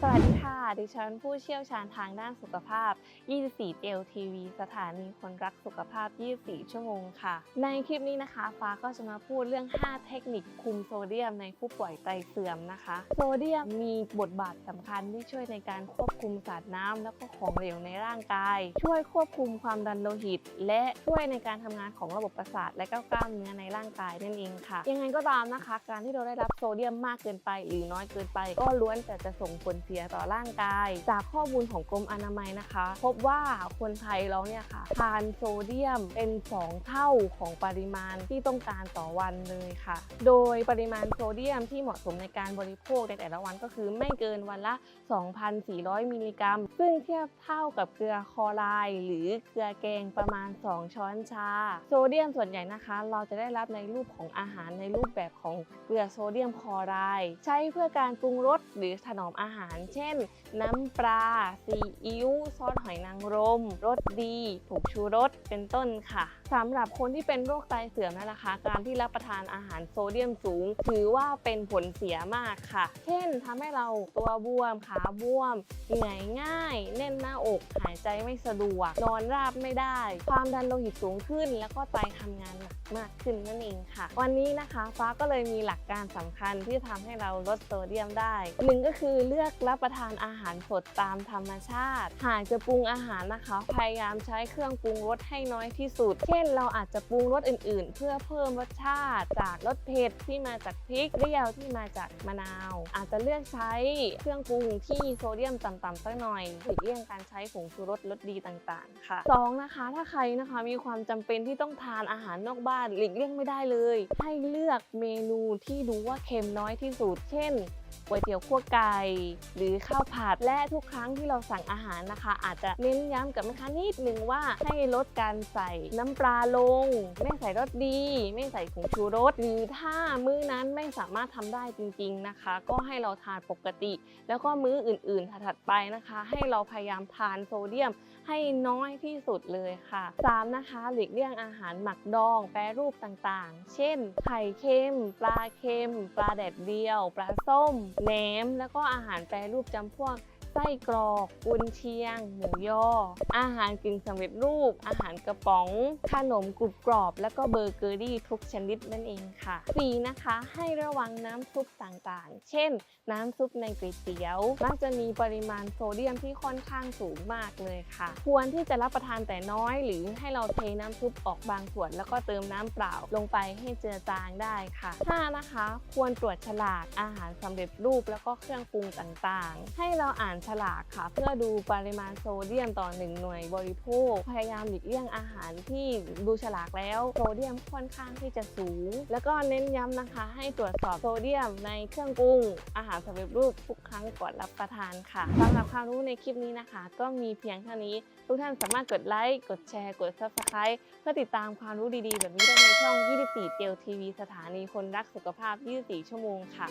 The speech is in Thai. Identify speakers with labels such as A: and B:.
A: สวัสดีค่ะ ดิฉันผู้เชี่ยวชาญทางด้านสุขภาพ 24เจลทีวีสถานีคนรักสุขภาพ 24 ชั่วโมงค่ะ ในคลิปนี้นะคะ ฟ้าก็จะมาพูดเรื่อง 5 เทคนิคคุมโซเดียมในผู้ป่วยไตเสื่อมนะคะ โซเดียมมีบทบาทสำคัญที่ช่วยในการควบคุมสารน้ำแล้วก็ของเหลวในร่างกาย ช่วยควบคุมความดันโลหิต และช่วยในการทำงานของระบบประสาท และก็กล้ามเนื้อในร่างกายนั่นเองค่ะ ยังไงก็ตามนะคะ การที่เราได้รับโซเดียมมากเกินไป หรือน้อยเกินไป ก็ล้วนแต่จะส่งผลเสียต่อร่างกาย จากข้อมูลของกรมอนามัยนะคะ พบว่าคนไทยเราเนี่ยค่ะทานโซเดียมเป็น 2 เท่าของปริมาณที่ต้องการต่อวันเลยค่ะ โดยปริมาณโซเดียมที่เหมาะสมในการบริโภคในแต่ละวันก็คือไม่เกินวันละ 2,400 มิลลิกรัม ซึ่งเทียบเท่ากับเกลือคอไรด์หรือเกลือแกงประมาณ 2 ช้อนชา โซเดียมส่วนใหญ่นะคะ เราจะได้รับในรูปของอาหารในรูปแบบของเกลือโซเดียมคอไรด์ใช้เพื่อการปรุงรสหรือถนอมอาหาร เช่นน้ำปลาซีอิ๊วซอสหอยนางรมรสดี ผงชูรสเป็นต้นค่ะ สำหรับคนที่เป็นโรคไตเสื่อมนั่นนะคะ การที่รับประทานอาหารโซเดียมสูง ถือว่าเป็นผลเสียมากค่ะ เช่นทำให้เราตัวบวม ขาบวม เหนื่อยง่าย แน่นหน้าอก หายใจไม่สะดวก นอนราบไม่ได้ ความดันโลหิตสูงขึ้น แล้วก็ไตทำงานหนักมากขึ้นนั่นเองค่ะ วันนี้นะคะฟ้าก็เลยมีหลักการสำคัญที่ทำให้เราลดโซเดียมได้หนึ่งก็คือเลือกรับประทานอาหารสดตามธรรมชาติ หากจะปรุงอาหารนะคะ พยายามใช้เครื่องปรุงรสให้น้อยที่สุดเช่นเราอาจจะปรุงรสอื่นๆ เพื่อเพิ่มรสชาติ จากรสเผ็ดที่มาจากพริกเปรี้ยวที่มาจากมะนาว อาจจะเลือกใช้เครื่องปรุงที่โซเดียมต่ำๆสักหน่อยหลีกเลี่ยงการใช้ผงชูรสรสดีต่างๆ ค่ะสองนะคะ ถ้าใครนะคะมีความจำเป็นที่ต้องทานอาหารนอกบ้านหลีกเลี่ยงไม่ได้เลย ให้เลือกเมนูที่ดูว่าเค็มน้อยที่สุด เช่น ก๋วยเตี๋ยวคั่วไก่หรือข้าวผัดและทุกครั้งที่เราสั่งอาหารนะคะ อาจจะเน้นย้ำกับแม่ค้านิดนึงว่าให้ลดการใส่น้ำปลาลง ไม่ใส่รสดี ไม่ใส่ผงชูรสหรือถ้ามื้อนั้นไม่สามารถทำได้จริง ๆนะคะ ก็ให้เราทานปกติ แล้วก็มื้ออื่นๆถัดไปนะคะ ให้เราพยายามทานโซเดียมให้น้อยที่สุดเลยค่ะ 3. นะคะหลีกเลี่ยงอาหารหมักดอง แปรรูปต่างๆ เช่น ไข่เค็ม ปลาเค็ม ปลาแดดเดียว ปลาส้มแหนมแล้วก็อาหารแปรรูปจำพวก ส้กรอกกุนเชียง หมูยอ อาหารกึ่งสำเร็จรูป อาหารกระป๋อง ขนมกรุบกรอบ แล้วก็เบอร์เกอรี่ทุกชนิดนั่นเองค่ะ 4. นะคะให้ระวังน้ำซุปต่างๆ เช่น น้ำซุปในก๋วยเตี๋ยวมักจะมีปริมาณโซเดียมที่ค่อนข้างสูงมากเลยค่ะ ควรที่จะรับประทานแต่น้อยหรือให้เราเทน้ำซุปออกบางส่วน แล้วก็เติมน้ำเปล่าลงไปให้เจือจางได้ค่ะ 5. นะคะ ควรตรวจฉลากอาหารสำเร็จรูปแล้วก็เครื่องปรุงต่างๆ ให้เราอ่านฉลากค่ะ เพื่อดูปริมาณโซเดียมต่อ 1 หน่วยบริโภค พยายามหลีกเลี่ยงอาหารที่ดูฉลากแล้วโซเดียมค่อนข้างที่จะสูง แล้วก็เน้นย้ำนะคะ ให้ตรวจสอบโซเดียมในเครื่องปรุงอาหารสำเร็จรูปทุกครั้งก่อนรับประทานค่ะสำหรับความรู้ในคลิปนี้นะคะ ก็มีเพียงเท่านี้ ทุกท่านสามารถกดไลค์กดแชร์กด Subscribe เพื่อติดตามความรู้ดีๆ แบบนี้ได้ในช่อง 24เตียวทีวีสถานีคนรักสุขภาพ 24 ชั่วโมงค่ะ